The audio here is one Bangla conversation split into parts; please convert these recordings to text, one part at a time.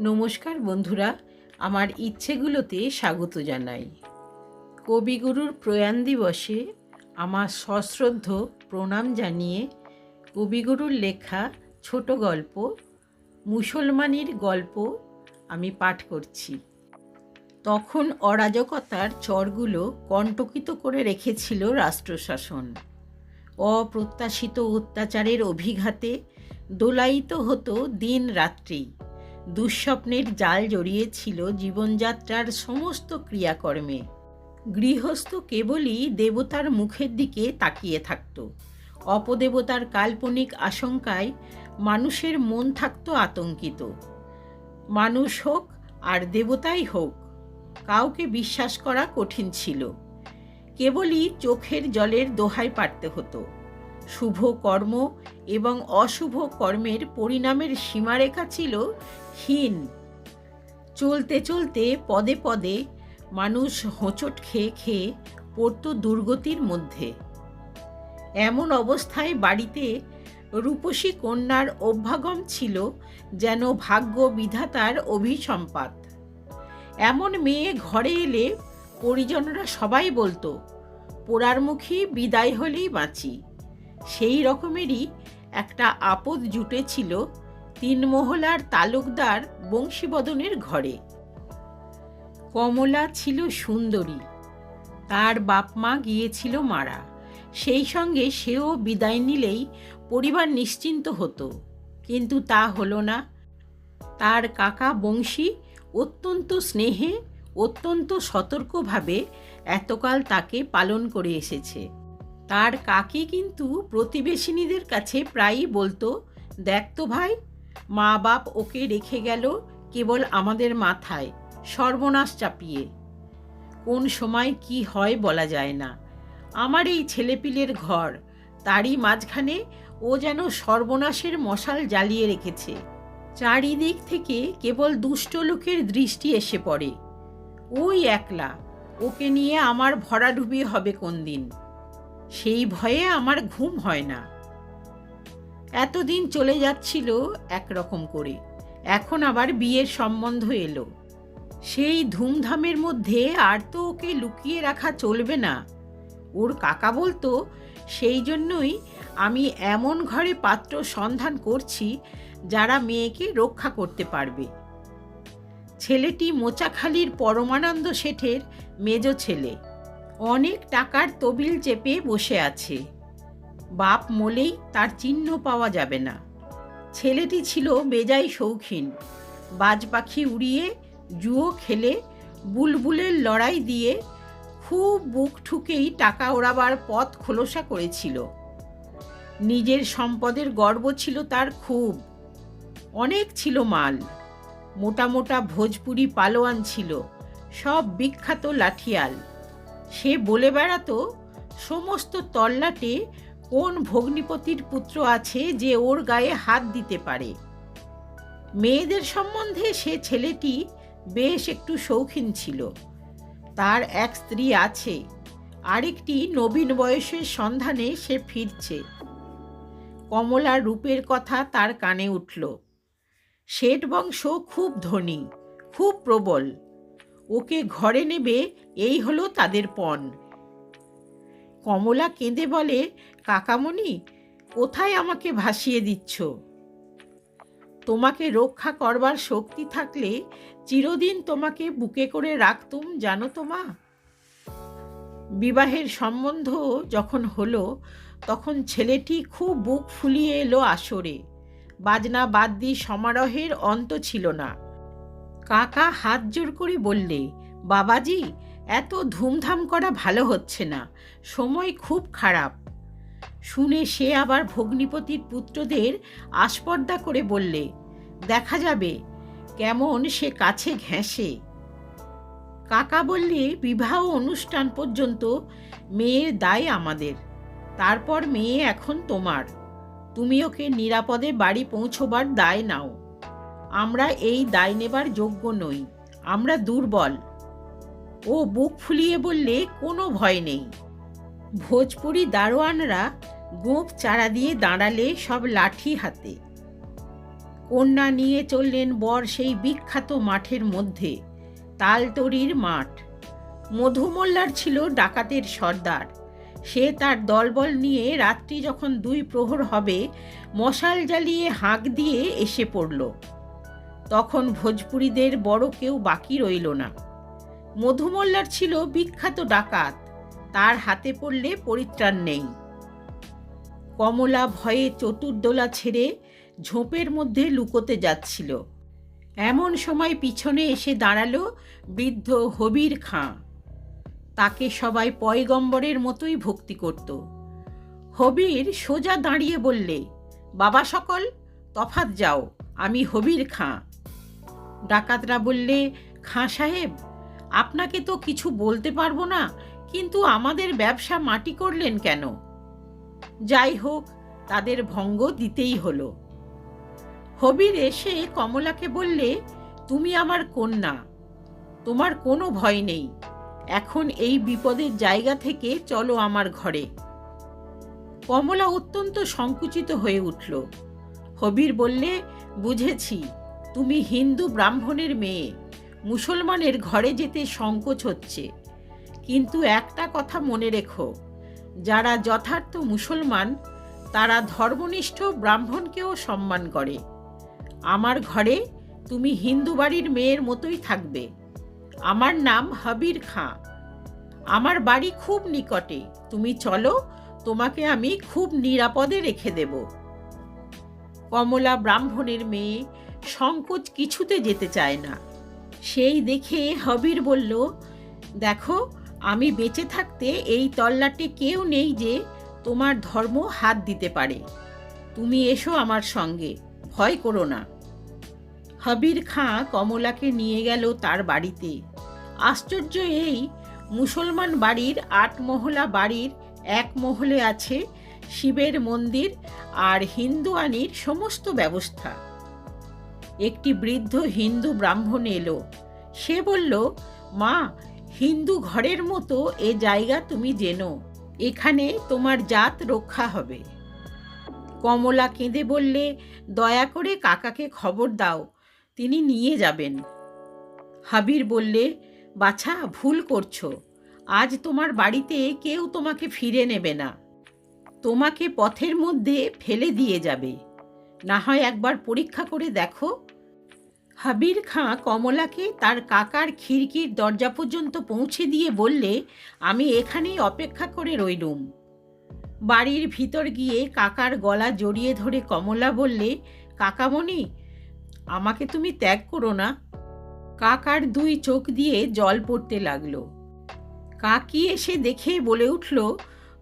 নমস্কার বন্ধুরা, আমার ইচ্ছেগুলোতে স্বাগত জানাই। কবিগুরুর প্রয়াণ দিবসে আমার সশ্রদ্ধ প্রণাম জানিয়ে কবিগুরুর লেখা ছোট গল্প, মুসলমানির গল্প আমি পাঠ করছি। তখন অরাজকতার চরগুলো কণ্টকিত করে রেখেছিল রাষ্ট্রশাসন। অপ্রত্যাশিত অত্যাচারের অভিঘাতে দোলায়িত হতো দিন রাত্রি। দুঃস্বপ্নের জাল জড়িয়েছিল জীবনযাত্রার সমস্ত ক্রিয়াকর্মে। গৃহস্থ কেবলই দেবতার মুখের দিকে তাকিয়ে থাকত। অপদেবতার কাল্পনিক আশঙ্কায় মানুষের মন থাকত আতঙ্কিত। মানুষ হোক আর দেবতাই হোক, কাউকে বিশ্বাস করা কঠিন ছিল। কেবলই চোখের জলের দোহাই পারতে হতো। শুভ কর্ম এবং অশুভ কর্মের পরিণামের সীমারেখা ছিল হীন। চলতে চলতে পদে পদে মানুষ হোঁচট খেয়ে খেয়ে পড়ত দুর্গতির মধ্যে। এমন অবস্থায় বাড়িতে রূপসী কন্যার অভ্যাগম ছিল যেন ভাগ্য বিধাতার অভিসম্পাত। এমন মেয়ে ঘরে এলে পরিজনরা সবাই বলতো, পোড়ার মুখী বিদায় হলেই বাঁচি। সেই রকমেরই একটা আপদ জুটেছিল তিন মহলার তালুকদার বংশীবদনের ঘরে। কমলা ছিল সুন্দরী, তার বাপ মা গিয়েছিল মারা। সেই সঙ্গে সেও বিদায় নিলেই পরিবার নিশ্চিন্ত হতো। কিন্তু তা হলো না। তার কাকা বংশী অত্যন্ত স্নেহে, অত্যন্ত সতর্কভাবে এতকাল তাকে পালন করে এসেছে। তার কাকি কিন্তু প্রতিবেশিনীদের কাছে প্রায়ই বলতো, দেখ তো ভাই, মা বাপ ওকে রেখে গেল কেবল আমাদের মাথায়, সর্বনাশ চাপিয়ে। কোন সময় কি হয় বলা যায় না। আমার এই ছেলেপিলের ঘর, তারই মাঝখানে ও যেন সর্বনাশের মশাল জ্বালিয়ে রেখেছে। চারিদিক থেকে কেবল দুষ্ট লোকের দৃষ্টি এসে পড়ে। ওই একলা, ওকে নিয়ে আমার ভরাডুবি হবে কোন দিন সেই ভয়ে আমার ঘুম হয় না। এতদিন চলে যাচ্ছিল একরকম করে। এখন আবার বিয়ের সম্বন্ধ এলো। সেই ধুমধামের মধ্যে আর তো ওকে লুকিয়ে রাখা চলবে না। ওর কাকা বলতো, সেই জন্যই আমি এমন ঘরে পাত্র সন্ধান করছি যারা মেয়েকে রক্ষা করতে পারবে। ছেলেটি মোচাখালির পরমানন্দ শেঠের মেজ ছেলে। অনেক টাকার তবিল চেপে বসে আছে। বাপ মলেই তার চিহ্ন পাওয়া যাবে না। ছেলেটি ছিল বেজাই শৌখিন। বাজ পাখি উড়িয়ে জুয়ো খেলে, বুলবুলের লড়াই দিয়ে খুব বুক ঠুকেই টাকা ওড়াবার পথ খোলসা করেছিল। নিজের সম্পদের গর্ব ছিল তার খুব। অনেক ছিল মাল। মোটা মোটা ভোজপুরি পালোয়ান ছিল, সব বিখ্যাত লাঠিয়াল। সে বলে বেড়াতো, সমস্ত তল্লাটে কোন ভগ্নিপতির পুত্র আছে যে ওর গায়ে হাত দিতে পারে? মেয়েদের সম্বন্ধে সে ছেলেটি বেশ একটু শৌখিন ছিল। তার এক স্ত্রী আছে, আরেকটি নবীন বয়সের সন্ধানে সে ফিরছে। কমলার রূপের কথা তার কানে উঠল। শেঠ বংশ খুব ধনী, খুব প্রবল। ওকে ঘরে নেবে, এই হলো তাদের পণ। কমলা কেঁদে বলে, কাকামণি, কোথায় আমাকে ভাসিয়ে দিচ্ছ? তোমাকে রক্ষা করবার শক্তি থাকলে চিরদিন তোমাকে বুকে করে রাখতুম, জানো তো মা? বিবাহের সম্বন্ধ যখন হলো, তখন ছেলেটি খুব বুক ফুলিয়ে এলো আসরে। বাজনা বাদ বাদ্যি সমারোহের অন্ত ছিল না। কাকা হাত জোর করে বললে, বাবাজি, এত ধুমধাম করা ভালো হচ্ছে না। সময় খুব খারাপ। শুনে সে আবার ভগ্নিপতির পুত্রদের আস্পর্দা করে বললে, দেখা যাবে কেমন সে কাছে ঘেঁষে। কাকা বললে, বিবাহ অনুষ্ঠান পর্যন্ত মেয়ের দায় আমাদের। তারপর মেয়ে এখন তোমার। তুমি ওকে নিরাপদে বাড়ি পৌঁছবার দায় নাও। আমরা এই দায় নেবার যোগ্য নই, আমরা দুর্বল। ও বুক ফুলিয়ে বললে, কোনো ভয় নেই। ভোজপুরি দারোয়ানরা গোঁপ চারা দিয়ে দাঁড়ালে সব লাঠি হাতে। কন্যা নিয়ে চললেন বর সেই বিখ্যাত মাঠের মধ্যে, তালতরির মাঠ। মধুমল্লার ছিল ডাকাতের সর্দার। সে তার দলবল নিয়ে রাত্রি যখন দুই প্রহর হবে, মশাল জ্বালিয়ে হাঁক দিয়ে এসে পড়ল। তখন ভোজপুরীদের বড় কেউ বাকি রইল না। মধুমল্লার ছিল বিখ্যাত ডাকাত, তার হাতে পড়লে পরিত্রাণ নেই। কমলা ভয়ে চতুর্দোলা ছেড়ে ঝোপের মধ্যে লুকোতে যাচ্ছিল। এমন সময় পিছনে এসে দাঁড়াল বৃদ্ধ হবির খাঁ। তাকে সবাই পয়গম্বরের মতোই ভক্তি করত। হবির সোজা দাঁড়িয়ে বললে, বাবা সকল তফাত যাও, আমি হবির খাঁ। ডাকাতরা বললে, খাঁ সাহেব, আপনাকে তো কিছু বলতে পারব না, কিন্তু আমাদের ব্যবসা মাটি করলেন কেন? যাই হোক, তাদের ভঙ্গ দিতেই হলো। হবির এসে কমলাকে বললে, তুমি আমার কন্যা, তোমার কোনো ভয় নেই, এখন এই বিপদের জায়গা থেকে চলো আমার ঘরে। কমলা অত্যন্ত সংকুচিত হয়ে উঠল। হবির বললে, বুঝেছি তুমি হিন্দু ব্রাহ্মণের মেয়ে, মুসলমানের ঘরে যেতে সংকোচ হচ্ছে। কিন্তু একটা কথা মনে রেখো, যারা যথার্থ মুসলমান, তারা ধর্মনিষ্ঠ ব্রাহ্মণকেও সম্মান করে। আমার ঘরে তুমি হিন্দু বাড়ির মেয়ের মতোই থাকবে। আমার নাম হাবির খাঁ। আমার বাড়ি খুব নিকটে। তুমি চলো, তোমাকে আমি খুব নিরাপদে রেখে দেব। কমলা ব্রাহ্মণের মেয়ে সংকোচ কিছুতে যেতে চায় না। সেই দেখে হবির বলল, দেখো, আমি বেঁচে থাকতে এই তল্লাটে কেউ নেই যে তোমার ধর্ম হাত দিতে পারে। তুমি এসো আমার সঙ্গে, ভয় করো না। হবির খাঁ কমলাকে নিয়ে গেল তার বাড়িতে। আশ্চর্য এই মুসলমান বাড়ির আট মহলা বাড়ির এক মহলে আছে শিবের মন্দির আর হিন্দুয়ানির সমস্ত ব্যবস্থা। একটি বৃদ্ধ হিন্দু ব্রাহ্মণ এলো। সে বলল, মা, হিন্দু ঘরের মতো এ জায়গা তুমি জেনো। এখানে তোমার জাত রক্ষা হবে। কমলা কেঁদে বললে, দয়া করে কাকাকে খবর দাও, তিনি নিয়ে যাবেন। হাবির বললে, বাছা, ভুল করছ। আজ তোমার বাড়িতে কেউ তোমাকে ফিরে নেবে না। তোমাকে পথের মধ্যে ফেলে দিয়ে যাবে। না হয় একবার পরীক্ষা করে দেখো। হাবির খাঁ কমলাকে তার কাকার খিড়কির দরজা পর্যন্ত পৌঁছে দিয়ে বললে, আমি এখানেই অপেক্ষা করে রইলুম। বাড়ির ভিতর গিয়ে কাকার গলা জড়িয়ে ধরে কমলা বললে, কাকামণি, আমাকে তুমি ত্যাগ করো না। কাকার দুই চোখ দিয়ে জল পড়তে লাগল। কাকি এসে দেখে বলে উঠল,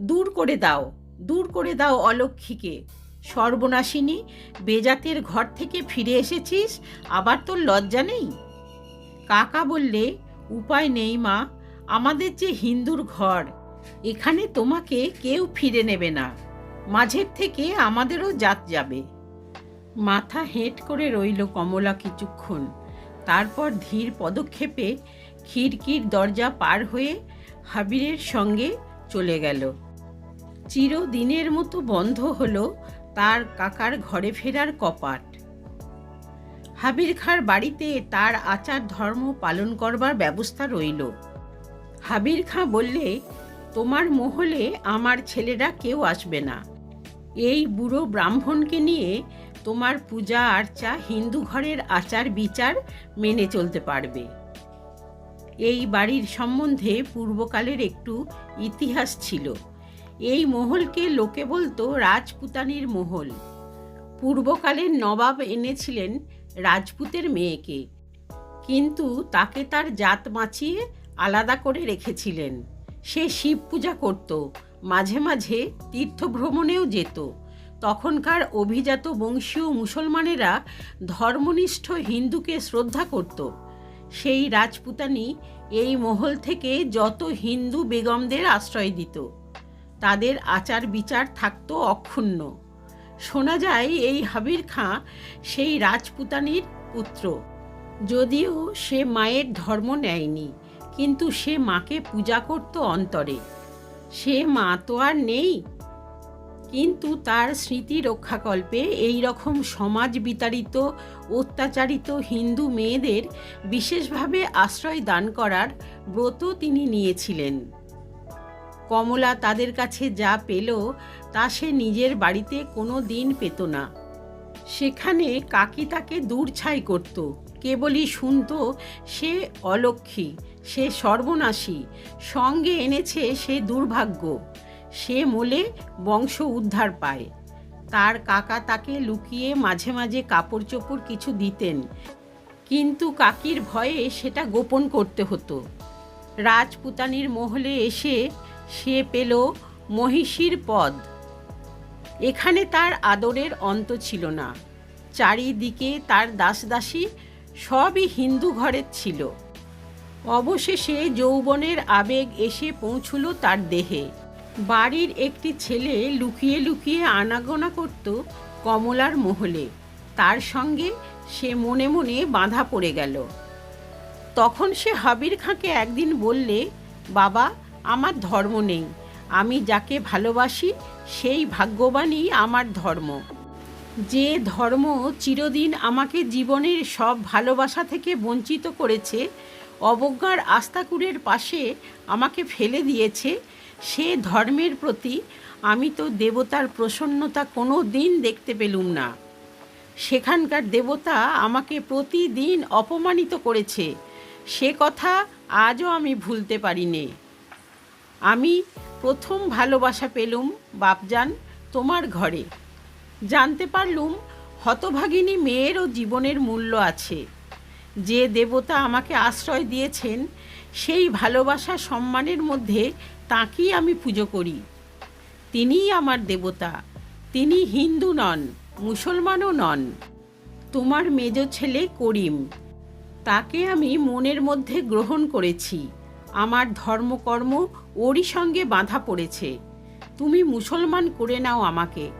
দূর করে দাও, দূর করে দাও অলক্ষীকে। সর্বনাশিনী, বেজাতের ঘর থেকে ফিরে এসেছিস, আবার তোর লজ্জা নেই? কাকা বললে, উপায় নেই মা, আমাদের যে হিন্দুর ঘর, এখানে তোমাকে কেউ ফিরে নেবে না, মাঝের থেকে আমাদেরও জাত যাবে। মাথা হেঁট করে রইল কমলা কিছুক্ষণ, তারপর ধীর পদক্ষেপে খিড়কির দরজা পার হয়ে হাবিরের সঙ্গে চলে গেল। চিরদিনের মতো বন্ধ হলো তার কাকার ঘরে ফেরার কপাট। হাবির খাঁর বাড়িতে তার আচার ধর্ম পালন করবার ব্যবস্থা রইল। হাবির খাঁ বললে, তোমার মহলে আমার ছেলেরা কেউ আসবে না। এই বুড়ো ব্রাহ্মণকে নিয়ে তোমার পূজা, আর্চা, হিন্দু ঘরের আচার বিচার মেনে চলতে পারবে। এই বাড়ির সম্বন্ধে পূর্বকালের একটু ইতিহাস ছিল। এই মহলকে লোকে বলতো রাজপুতানির মহল। পূর্বকালের নবাব এনেছিলেন রাজপুতের মেয়েকে, কিন্তু তাকে তার জাত বাঁচিয়ে আলাদা করে রেখেছিলেন। সে শিব পূজা করত, মাঝে মাঝে তীর্থভ্রমণেও যেত। তখনকার অভিজাত বংশীয় মুসলমানেরা ধর্মনিষ্ঠ হিন্দুকে শ্রদ্ধা করত। সেই রাজপুতানি এই মহল থেকে যত হিন্দু বেগমদের আশ্রয় দিত। তাদের আচার বিচার থাকতো অক্ষুণ্ণ। শোনা যায় এই হাবির খাঁ সেই রাজপুতানির পুত্র। যদিও সে মায়ের ধর্ম নেয়নি, কিন্তু সে মাকে পূজা করত অন্তরে। সে মা তো আর নেই। কিন্তু তার স্মৃতি রক্ষাকল্পে এই রকম সমাজ বিতাড়িত, অত্যাচারিত হিন্দু মেয়েদের বিশেষভাবে আশ্রয় দান করার ব্রত তিনি নিয়েছিলেন। কমলা তাদের কাছে যা পেল, তা সে নিজের বাড়িতে কোনো দিন পেত না। সেখানে কাকি তাকে দূরছাই করত। কেবলই শুনত, সে অলক্ষী সে সর্বনাশী, সঙ্গে এনেছে সে দুর্ভাগ্য, সে মোলে বংশ উদ্ধার পায়। তার কাকা তাকে লুকিয়ে মাঝে মাঝে কাপড় চোপড় কিছু দিতেন, কিন্তু কাকির ভয়ে সেটা গোপন করতে হতো। রাজপুতানির মহলে এসে সে পেল মহিষীর পদ। এখানে তার আদরের অন্ত ছিল না। চারিদিকে তার দাসদাসী সবই হিন্দু ঘরের ছিল। অবশেষে যৌবনের আবেগ এসে পৌঁছল তার দেহে। বাড়ির একটি ছেলে লুকিয়ে লুকিয়ে আনাগোনা করত কমলার মহলে। তার সঙ্গে সে মনে মনে বাঁধা পড়ে গেল। তখন সে হাবির খাঁকে একদিন বললে, বাবা আমার ধর্ম নেই। আমি যাকে ভালোবাসি, সেই ভাগ্যবানই আমার ধর্ম। যে ধর্ম চিরদিন আমাকে জীবনের সব ভালোবাসা থেকে বঞ্চিত করেছে, অবজ্ঞার আস্তাকুরের পাশে আমাকে ফেলে দিয়েছে, সে ধর্মের প্রতি আমি তো দেবতার প্রসন্নতা কোনো দিন দেখতে পেলুম না। সেখানকার দেবতা আমাকে প্রতিদিন অপমানিত করেছে। সে কথা আজও আমি ভুলতে পারিনি। আমি প্রথম ভালোবাসা পেলুম বাপজান তোমার ঘরে। জানতে পারলুম হতভাগিনী মেয়েরও জীবনের মূল্য আছে। যে দেবতা আমাকে আশ্রয় দিয়েছেন, সেই ভালোবাসা সম্মানের মধ্যে তাঁকেই আমি পুজো করি। তিনিই আমার দেবতা, তিনি হিন্দু নন, মুসলমানও নন। তোমার মেজ ছেলে করিম, তাকে আমি মনের মধ্যে গ্রহণ করেছি। আমার ধর্মকর্ম ওরই সঙ্গে বাঁধা পড়েছে। তুমি মুসলমান করে নাও আমাকে।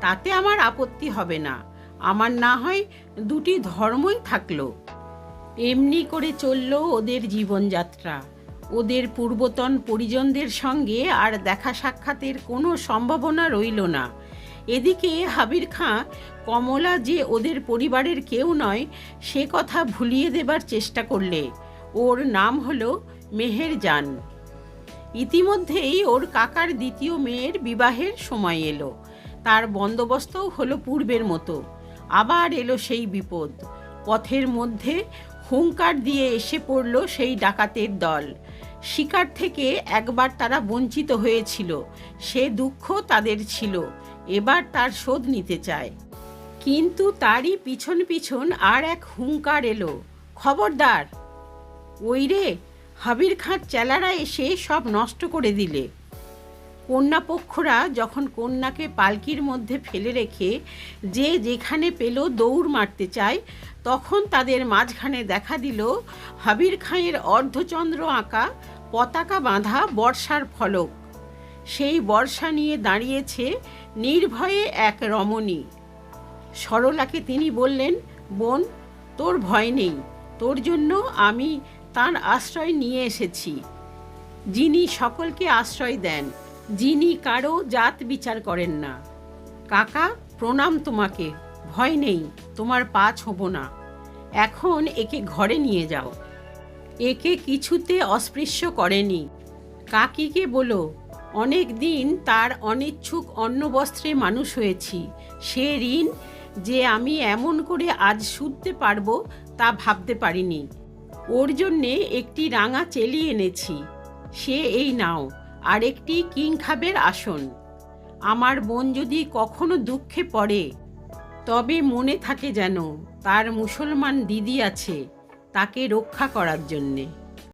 তাতে আমার আপত্তি হবে না। আমার না হয় দুটি ধর্মই থাকল। এমনি করে চলল ওদের জীবনযাত্রা। ওদের পূর্বতন পরিজনদের সঙ্গে আর দেখা সাক্ষাতের কোনো সম্ভাবনা রইল না। এদিকে হাবির খাঁ, কমলা যে ওদের পরিবারের কেউ নয়, সে কথা ভুলিয়ে দেবার চেষ্টা করলে। ওর নাম হলো মেহেরজান ইতিমধ্যেই ওর কাকার দ্বিতীয় মেয়ের বিবাহের সময় এলো। তার বন্দোবস্তও হলো পূর্বের মতো। আবার এলো সেই বিপদ। পথের মধ্যে হুঙ্কার দিয়ে এসে পড়ল সেই ডাকাতের দল। শিকার থেকে একবার তারা বঞ্চিত হয়েছিল। সে দুঃখ তাদের ছিল। এবার তার শোধ নিতে চায়। কিন্তু তারই পিছন পিছন আর এক হুঙ্কার এলো। খবরদার! ওই রে! হাবির খাঁর চেলারা এসে সব নষ্ট করে দিলে। কন্যাপক্ষরা যখন কন্যাকে পালকির মধ্যে ফেলে রেখে যে যেখানে পেল দৌড় মারতে চায়, তখন তাদের মাঝখানে দেখা দিল হাবির খাঁয়ের অর্ধচন্দ্র আঁকা পতাকা বাঁধা বর্ষার ফলক। সেই বর্ষা নিয়ে দাঁড়িয়েছে নির্ভয়ে এক রমণী। সরলাকে তিনি বললেন, বোন, তোর ভয় নেই। তোর জন্য আমি তার আশ্রয় নিয়ে এসেছি। যিনি সকলকে আশ্রয় দেন, যিনি কারও জাত বিচার করেন না। কাকা, প্রণাম তোমাকে। ভয় নেই, তোমার পা ছোব না। এখন একে ঘরে নিয়ে যাও। একে কিছুতে অস্পৃশ্য করেনি। কাকিকে বলো, অনেক দিন তার অনিচ্ছুক অন্নবস্ত্রে মানুষ হয়েছি। সে ঋণ যে আমি এমন করে আজ শুধতে পারব তা ভাবতে পারিনি। ওর জন্যে একটি রাঙা চেলি এনেছি। সে এই নাও, আর একটি কিংখাবের আসন। আমার বোন যদি কখনো দুঃখে পড়ে, তবে মনে থাকে যেন তার মুসলমান দিদি আছে, তাকে রক্ষা করার জন্যে।